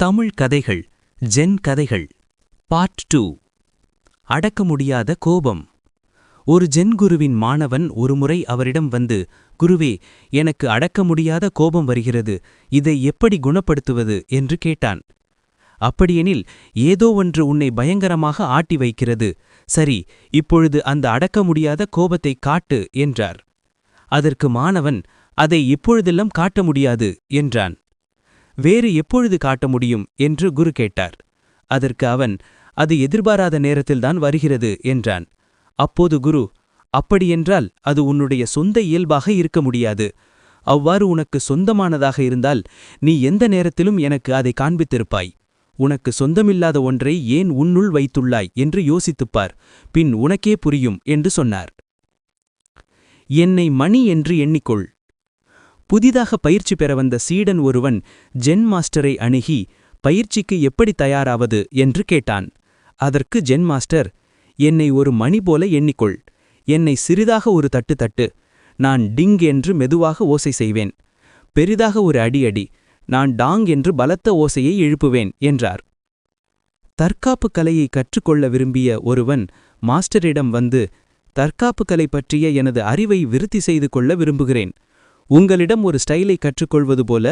தமிழ் கதைகள் ஜென் கதைகள். Part two. அடக்க முடியாத கோபம். ஒரு ஜென் குருவின் மாணவன் ஒருமுறை அவரிடம் வந்து குருவே எனக்கு அடக்க முடியாத கோபம் வருகிறது. இதை எப்படி குணப்படுத்துவது? என்று கேட்டான். அப்படியெனில் ஏதோ ஒன்று உன்னை பயங்கரமாக ஆட்டி வைக்கிறது. சரி இப்பொழுது அந்த அடக்க முடியாத கோபத்தை காட்டு என்றார். அதற்கு மாணவன் அதை இப்பொழுதெல்லாம் காட்ட முடியாது என்றான். வேறு எப்பொழுது காட்ட முடியும் என்று குரு கேட்டார். அதற்கு அவன் அது எதிர்பாராத நேரத்தில்தான் வருகிறது என்றான். அப்போது குரு அப்படியென்றால் அது உன்னுடைய சொந்த இயல்பாக இருக்க முடியாது. அவ்வாறு உனக்கு சொந்தமானதாக இருந்தால் நீ எந்த நேரத்திலும் எனக்கு அதை காண்பித்திருப்பாய். உனக்கு சொந்தமில்லாத ஒன்றை ஏன் உன்னுள் வைத்துள்ளாய் என்று யோசித்துப்பார். பின் உனக்கே புரியும் என்று சொன்னார். என்னை மணி என்று எண்ணிக்கொள். புதிதாக பயிற்சி பெற வந்த சீடன் ஒருவன் ஜென் மாஸ்டரை அணுகி பயிற்சிக்கு எப்படி தயாராவது? என்று கேட்டான். அதற்கு ஜென் மாஸ்டர் என்னை ஒரு மணி போல எண்ணிக்கொள். என்னை சிறிதாக ஒரு தட்டு தட்டு. நான் டிங் என்று மெதுவாக ஓசை செய்வேன். பெரிதாக ஒரு அடி அடி. நான் டாங் என்று பலத்த ஓசையை எழுப்புவேன் என்றார். தற்காப்பு கலையை கற்றுக்கொள்ள விரும்பிய ஒருவன் மாஸ்டரிடம் வந்து தற்காப்பு கலை பற்றிய எனது அறிவை விருத்தி செய்து கொள்ள விரும்புகிறேன். உங்களிடம் ஒரு ஸ்டைலை கற்றுக்கொள்வது போல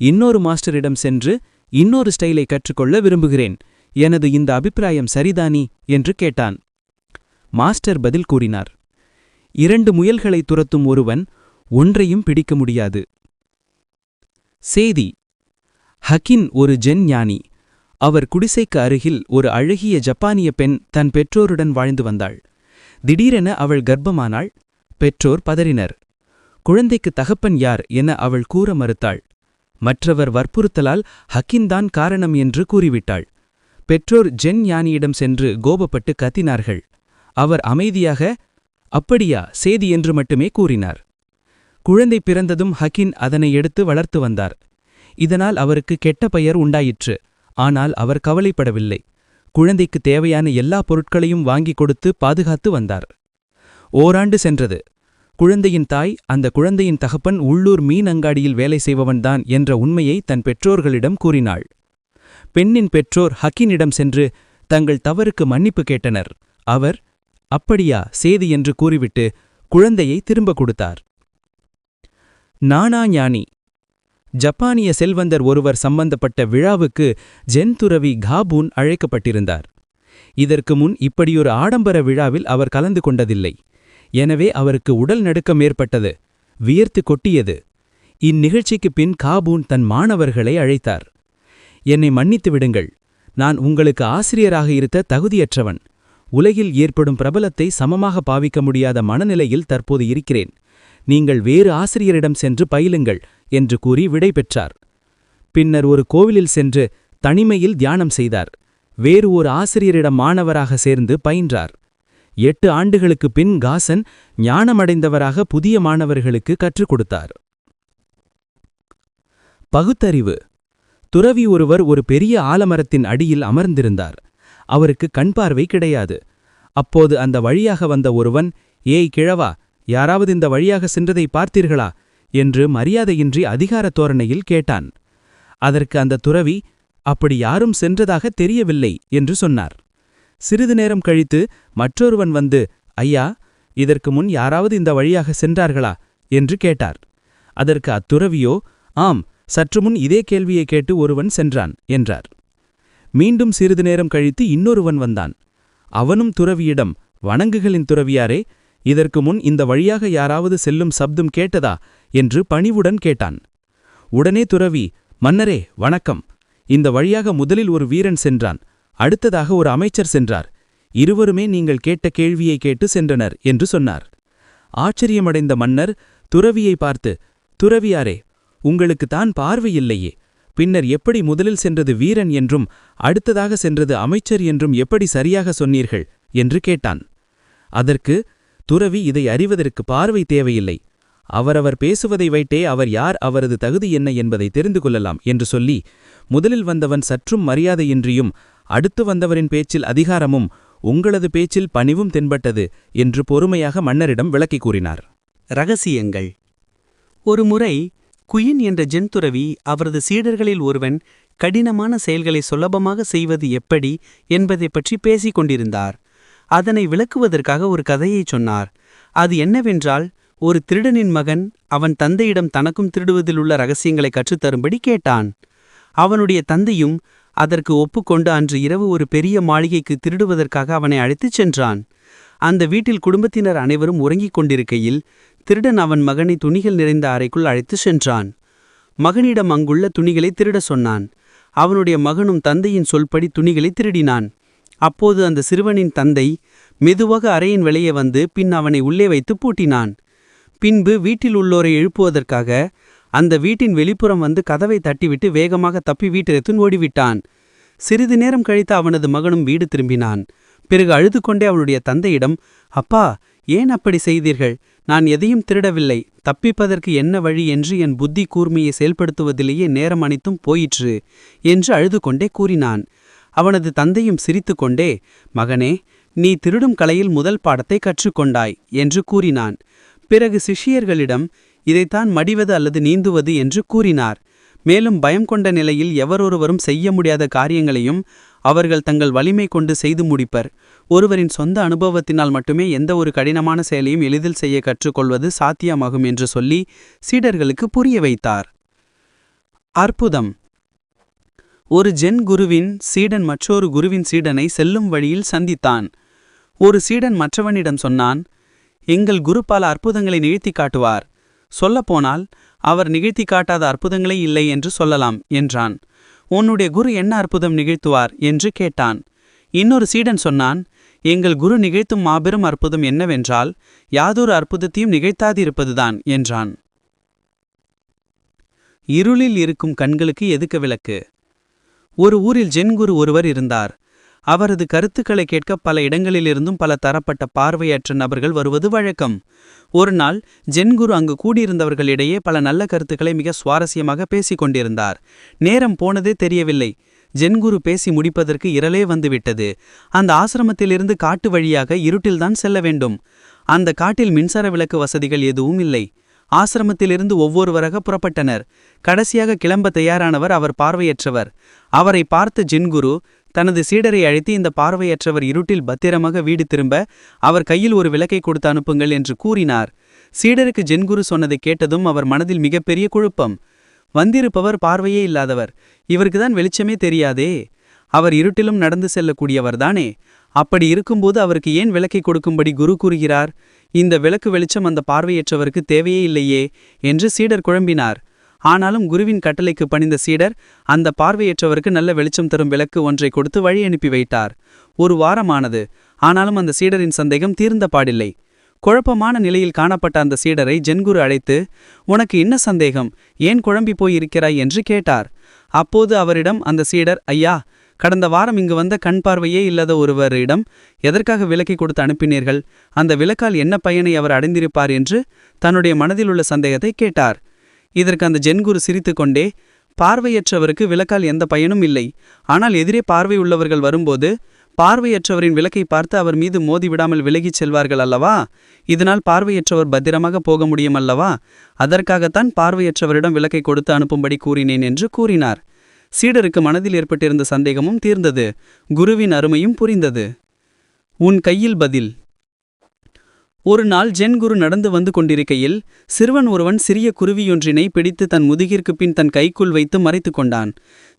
இன்னொரு மாஸ்டரிடம் சென்று இன்னொரு ஸ்டைலை கற்றுக்கொள்ள விரும்புகிறேன். எனது இந்த அபிப்பிராயம் சரிதானி? என்று கேட்டான். மாஸ்டர் பதில் கூறினார். இரண்டு முயல்களை துரத்தும் ஒருவன் ஒன்றையும் பிடிக்க முடியாது. சேதி ஹக்கின் ஒரு ஜென் ஞானி. அவர் குடிசைக்கு அருகில் ஒரு அழகிய ஜப்பானிய பெண் தன் பெற்றோருடன் வாழ்ந்து வந்தாள். திடீரென அவள் கர்ப்பமானாள். பெற்றோர் பதறினர். குழந்தைக்கு தகப்பன் யார் என அவள் கூற மறுத்தாள். மற்றவர் வற்புறுத்தலால் ஹக்கின்தான் காரணம் என்று கூறிவிட்டாள். பெற்றோர் ஜென் ஞானியிடம் சென்று கோபப்பட்டு கத்தினார்கள். அவர் அமைதியாக அப்படியா சேதி என்று மட்டுமே கூறினார். குழந்தை பிறந்ததும் ஹக்கின் அதனை எடுத்து வளர்த்து வந்தார். இதனால் அவருக்கு கெட்ட பெயர் உண்டாயிற்று. ஆனால் அவர் கவலைப்படவில்லை. குழந்தைக்கு தேவையான எல்லா பொருட்களையும் வாங்கிக் கொடுத்து பாதுகாத்து வந்தார். ஓராண்டு சென்றது. குழந்தையின் தாய் அந்த குழந்தையின் தகப்பன் உள்ளூர் மீன் அங்காடியில் வேலை செய்பவன்தான் என்ற உண்மையை தன் பெற்றோர்களிடம் கூறினாள். பெண்ணின் பெற்றோர் ஹக்கினிடம் சென்று தங்கள் தவறுக்கு மன்னிப்பு கேட்டனர். அவர் அப்படியா சேதி என்று கூறிவிட்டு குழந்தையை திரும்ப கொடுத்தார். நானா ஞானி. ஜப்பானிய செல்வந்தர் ஒருவர் சம்பந்தப்பட்ட விழாவுக்கு ஜென்துறவி காபூன் அழைக்கப்பட்டிருந்தார். இதற்கு முன் இப்படியொரு ஆடம்பர விழாவில் அவர் கலந்து கொண்டதில்லை. எனவே அவருக்கு உடல் நடுக்கம் ஏற்பட்டது. வியர்த்து கொட்டியது. இந்நிகழ்ச்சிக்குப் பின் காபூன் தன் மாணவர்களை அழைத்தார். என்னை மன்னித்து விடுங்கள். நான் உங்களுக்கு ஆசிரியராக இருத்த தகுதியற்றவன். உலகில் ஏற்படும் பிரபலத்தை சமமாக பாவிக்க முடியாத மனநிலையில் தற்போது இருக்கிறேன். நீங்கள் வேறு ஆசிரியரிடம் சென்று பயிலுங்கள் என்று கூறி விடை பெற்றார். பின்னர் ஒரு கோவிலில் சென்று தனிமையில் தியானம் செய்தார். வேறு ஒரு ஆசிரியரிடம் மாணவராக சேர்ந்து பயின்றார். எட்டு ஆண்டுகளுக்குப் பின் காசன் ஞானமடைந்தவராக புதிய மாணவர்களுக்கு கற்றுக் கொடுத்தார். பகுத்தறிவு. துறவி ஒருவர் ஒரு பெரிய ஆலமரத்தின் அடியில் அமர்ந்திருந்தார். அவருக்கு கண் பார்வை கிடையாது. அப்போது அந்த வழியாக வந்த ஒருவன் ஏய் கிழவா யாராவது இந்த வழியாக சென்றதை பார்த்தீர்களா? என்று மரியாதையின்றி அதிகார தோரணையில் கேட்டான். அதற்கு அந்த துறவி அப்படி யாரும் சென்றதாக தெரியவில்லை என்று சொன்னார். சிறிது நேரம் கழித்து மற்றொருவன் வந்து ஐயா இதற்கு முன் யாராவது இந்த வழியாக சென்றார்களா? என்று கேட்டார். அதற்கு அத்துறவியோ ஆம் சற்று முன் இதே கேள்வியை கேட்டு ஒருவன் சென்றான் என்றார். மீண்டும் சிறிது நேரம் கழித்து இன்னொருவன் வந்தான். அவனும் துறவியிடம் வணங்குகளின் துறவியாரே இதற்கு முன் இந்த வழியாக யாராவது செல்லும் சப்தம் கேட்டதா? என்று பணிவுடன் கேட்டான். உடனே துறவி மன்னரே வணக்கம். இந்த வழியாக முதலில் ஒரு வீரன் சென்றான். அடுத்ததாக ஒரு அமைச்சர் சென்றார். இருவருமே நீங்கள் கேட்ட கேள்வியை கேட்டு சென்றனர் என்று சொன்னார். ஆச்சரியமடைந்த மன்னர் துறவியை பார்த்து துறவியாரே உங்களுக்கு தான் பார்வையில்லையே பின்னர் எப்படி முதலில் சென்றது வீரன் என்றும் அடுத்ததாக சென்றது அமைச்சர் என்றும் எப்படி சரியாக சொன்னீர்கள்? என்று கேட்டான். அதற்கு துறவி இதை அறிவதற்கு பார்வை தேவையில்லை. அவரவர் பேசுவதை வைட்டே அவர் யார் அவரது தகுதி என்ன என்பதை தெரிந்து கொள்ளலாம் என்று சொல்லி முதலில் வந்தவன் சற்றும் மரியாதையின்றியும் அடுத்து வந்தவரின் பேச்சில் அதிகாரமும் உங்களது பேச்சில் பணிவும் தென்பட்டது என்று பொறுமையாக மன்னரிடம் விளக்கி கூறினார். ரகசியங்கள். ஒருமுறை குயின் என்ற ஜென்துறவி அவரது சீடர்களில் ஒருவன் கடினமான செயல்களை சுலபமாக செய்வது எப்படி என்பதைப் பற்றி பேசிக் கொண்டிருந்தார். அதனை விளக்குவதற்காக ஒரு கதையைச் சொன்னார். அது என்னவென்றால் ஒரு திருடனின் மகன் அவன் தந்தையிடம் தனக்கும் திருடுவதில் உள்ள ரகசியங்களை கற்றுத்தரும்படி கேட்டான். அவனுடைய தந்தையும் அதற்கு ஒப்புக்கொண்டு அன்று இரவு ஒரு பெரிய மாளிகைக்கு திருடுவதற்காக அவனை அழைத்துச் சென்றான். அந்த வீட்டில் குடும்பத்தினர் அனைவரும் உறங்கிக் கொண்டிருக்கையில் திருடன் அவன் மகனை துணிகள் நிறைந்த அறைக்குள் அழைத்துச் சென்றான். மகனிடம் அங்குள்ள துணிகளை திருடச் சொன்னான். அவனுடைய மகனும் தந்தையின் சொல்படி துணிகளை திருடினான். அப்போது அந்த சிறுவனின் தந்தை மெதுவாக அறையின் வெளியே வந்து பின் அவனை உள்ளே வைத்து பூட்டினான். பின்பு வீட்டில் உள்ளோரை எழுப்புவதற்காக அந்த வீட்டின் வெளிப்புறம் வந்து கதவை தட்டிவிட்டு வேகமாக தப்பி வீட்டிற்கு ஓடிவிட்டான். சிறிது நேரம் கழித்து அவனது மகனும் வீடு திரும்பினான். பிறகு அழுது கொண்டே அவனுடைய தந்தையிடம் அப்பா ஏன் அப்படி செய்தீர்கள்? நான் எதையும் திருடவில்லை. தப்பிப்பதற்கு என்ன வழி என்று என் புத்தி கூர்மையை செயல்படுத்துவதிலேயே நேரம் அனைத்தும் போயிற்று என்று அழுது கொண்டே கூறினான். அவனது தந்தையும் சிரித்து கொண்டே மகனே நீ திருடும் கலையில் முதல் பாடத்தை கற்றுக்கொண்டாய் என்று கூறினான். பிறகு சிஷ்யர்களிடம் இதைத்தான் மடிவது அல்லது நீந்துவது என்று கூறினார். மேலும் பயம் கொண்ட நிலையில் எவரொருவரும் செய்ய முடியாத காரியங்களையும் அவர்கள் தங்கள் வலிமை கொண்டு செய்து முடிப்பர். ஒருவரின் சொந்த அனுபவத்தினால் மட்டுமே எந்த ஒரு கடினமான செயலையும் எளிதில் செய்ய கற்றுக்கொள்வது சாத்தியமாகும் என்று சொல்லி சீடர்களுக்கு புரிய வைத்தார். அற்புதம். ஒரு ஜென் குருவின் சீடன் மற்றொரு குருவின் சீடனை செல்லும் வழியில் சந்தித்தான். ஒரு சீடன் மற்றவனிடம் சொன்னான் எங்கள் குரு பல அற்புதங்களை நிகழ்த்தி காட்டுவார். சொல்லப்போனால் அவர் நிகழ்த்தி காட்டாத அற்புதங்களே இல்லை என்று சொல்லலாம் என்றான். உன்னுடைய குரு என்ன அற்புதம் நிகழ்த்துவார்? என்று கேட்டான். இன்னொரு சீடன் சொன்னான் எங்கள் குரு நிகழ்த்தும் மாபெரும் அற்புதம் என்னவென்றால் யாதொரு அற்புதத்தையும் நிகழ்த்தாதிருப்பதுதான் என்றான். இருளில் இருக்கும் கண்களுக்கு எதுக்க விளக்கு? ஒரு ஊரில் ஜென்குரு ஒருவர் இருந்தார். அவரது கருத்துக்களை கேட்க பல இடங்களிலிருந்தும் பல தரப்பட்ட பார்வையற்ற நபர்கள் வருவது வழக்கம். ஒரு நாள் ஜென்குரு அங்கு கூடியிருந்தவர்களிடையே பல நல்ல கருத்துக்களை மிக சுவாரஸ்யமாக பேசிக் கொண்டிருந்தார். நேரம் போனதே தெரியவில்லை. ஜென்குரு பேசி முடிப்பதற்கு இரலே வந்துவிட்டது. அந்த ஆசிரமத்திலிருந்து காட்டு வழியாக இருட்டில்தான் செல்ல வேண்டும். அந்த காட்டில் மின்சார விளக்கு வசதிகள் எதுவும் இல்லை. ஆசிரமத்திலிருந்து ஒவ்வொருவராக புறப்பட்டனர். கடைசியாக கிளம்ப தயாரானவர் அவர் பார்வையற்றவர். அவரை பார்த்த ஜின்குரு தனது சீடரை அழைத்து இந்த பார்வையற்றவர் இருட்டில் பத்திரமாக வீடு திரும்ப அவர் கையில் ஒரு விளக்கை கொடுத்து அனுப்புங்கள் என்று கூறினார். சீடருக்கு ஜென்குரு சொன்னதை கேட்டதும் அவர் மனதில் மிகப்பெரிய குழப்பம். வந்திருப்பவர் பார்வையே இல்லாதவர். இவருக்குதான் வெளிச்சமே தெரியாதே. அவர் இருட்டிலும் நடந்து செல்லக்கூடியவர்தானே. அப்படி இருக்கும்போது அவருக்கு ஏன் விளக்கை கொடுக்கும்படி குரு கூறுகிறார்? இந்த விளக்கு வெளிச்சம் அந்த பார்வையற்றவருக்கு தேவையே இல்லையே என்று சீடர் குழம்பினார். ஆனாலும் குருவின் கட்டளைக்கு பணிந்த சீடர் அந்த பார்வையற்றவருக்கு நல்ல வெளிச்சம் தரும் விளக்கு ஒன்றை கொடுத்து வழி அனுப்பி வைத்தார். ஒரு வாரமானது. ஆனாலும் அந்த சீடரின் சந்தேகம் தீர்ந்த பாடில்லை. குழப்பமான நிலையில் காணப்பட்ட அந்த சீடரை ஜென்குரு அழைத்து உனக்கு என்ன சந்தேகம்? ஏன் குழம்பி போயிருக்கிறாய்? என்று கேட்டார். அப்போது அவரிடம் அந்த சீடர் ஐயா கடந்த வாரம் இங்கு வந்த கண் பார்வையே இல்லாத ஒருவரிடம் எதற்காக விலக்கி கொடுத்து அனுப்பினீர்கள்? அந்த விளக்கால் என்ன பயனை அவர் அடைந்திருப்பார்? என்று தன்னுடைய மனதில் உள்ள சந்தேகத்தை கேட்டார். இதற்கு அந்த ஜென்குரு சிரித்துக்கொண்டே பார்வையற்றவருக்கு விளக்கால் எந்த பயனும் இல்லை. ஆனால் எதிரே பார்வை உள்ளவர்கள் வரும்போது பார்வையற்றவரின் விளக்கை பார்த்து அவர் மீது மோதி விடாமல் விலகிச் செல்வார்கள் அல்லவா? இதனால் பார்வையற்றவர் பத்திரமாக போக முடியும் அல்லவா? அதற்காகத்தான் பார்வையற்றவரிடம் விளக்கை கொடுத்து அனுப்பும்படி கூறினேன் என்று கூறினார். சீடருக்கு மனதில் ஏற்பட்டிருந்த சந்தேகமும் தீர்ந்தது. குருவின் அருமையும் புரிந்தது. உன் கையில் பதில். ஒரு நாள் ஜென் குரு நடந்து வந்து கொண்டிருக்கையில் சிறுவன் ஒருவன் சிறிய குருவியொன்றினை பிடித்து தன் முதுகிற்கு பின் தன் கைக்குள் வைத்து மறைத்து கொண்டான்.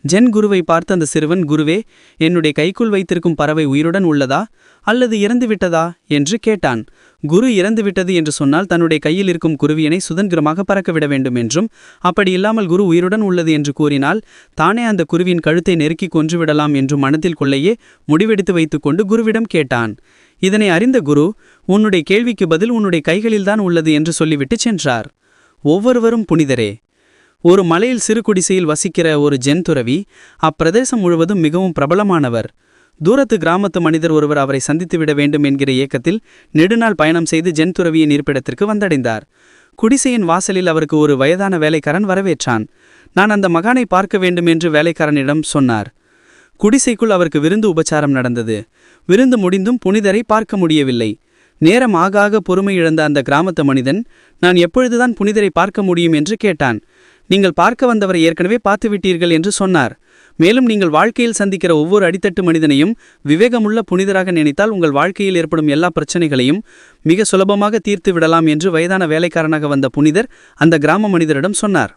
ஜென் குருவை பார்த்த அந்த சிறுவன் குருவே என்னுடைய கைக்குள் வைத்திருக்கும் பறவை உயிருடன் உள்ளதா? அல்லது இறந்துவிட்டதா? என்று கேட்டான். குரு இறந்துவிட்டது என்று சொன்னால் தன்னுடைய கையில் இருக்கும் குருவியனை சுதந்திரமாக பறக்கவிட வேண்டும் என்றும் அப்படி இல்லாமல் குரு உயிருடன் உள்ளது என்று கூறினால் தானே அந்த குருவின் கழுத்தை நெருக்கி கொன்றுவிடலாம் என்று மனத்தில் கொள்ளையே முடிவெடுத்து வைத்துக்கொண்டு குருவிடம் கேட்டான். இதனை அறிந்த குரு உன்னுடைய கேள்விக்கு பதில் உன்னுடைய கைகளில்தான் உள்ளது என்று சொல்லிவிட்டு சென்றார். ஒவ்வொருவரும் புனிதரே! ஒரு மலையில் சிறு குடிசையில் வசிக்கிற ஒரு ஜென் துறவி அப்பிரதேசம் முழுவதும் மிகவும் பிரபலமானவர். தூரத்து கிராமத்து மனிதர் ஒருவர் அவரை சந்தித்து விட வேண்டும் என்கிற இயக்கத்தில் நெடுநாள் பயணம் செய்து ஜென் துறவியின் இருப்பிடத்திற்கு வந்தடைந்தார். குடிசையின் வாசலில் அவருக்கு ஒரு வயதான வேலைக்காரன் வரவேற்றான். நான் அந்த மகானை பார்க்க வேண்டும் என்று வேலைக்காரனிடம் சொன்னார். குடிசைக்குள் அவருக்கு விருந்து உபச்சாரம் நடந்தது. விருந்து முடிந்தும் புனிதரை பார்க்க முடியவில்லை. நேரம் ஆக ஆக பொறுமை இழந்த அந்த கிராமத்து மனிதன் நான் எப்பொழுதுதான் புனிதரை பார்க்க முடியும் என்று கேட்டான். நீங்கள் பார்க்க வந்தவரை ஏற்கனவே பார்த்துவிட்டீர்கள் என்று சொன்னார். மேலும் நீங்கள் வாழ்க்கையில் சந்திக்கிற ஒவ்வொரு அடித்தட்டு மனிதனையும் விவேகமுள்ள புனிதராக நினைத்தால் உங்கள் வாழ்க்கையில் ஏற்படும் எல்லா பிரச்சனைகளையும் மிக சுலபமாக தீர்த்து விடலாம் என்று வயதான வேலைக்காரனாக வந்த புனிதர் அந்த கிராம மனிதரிடம் சொன்னார்.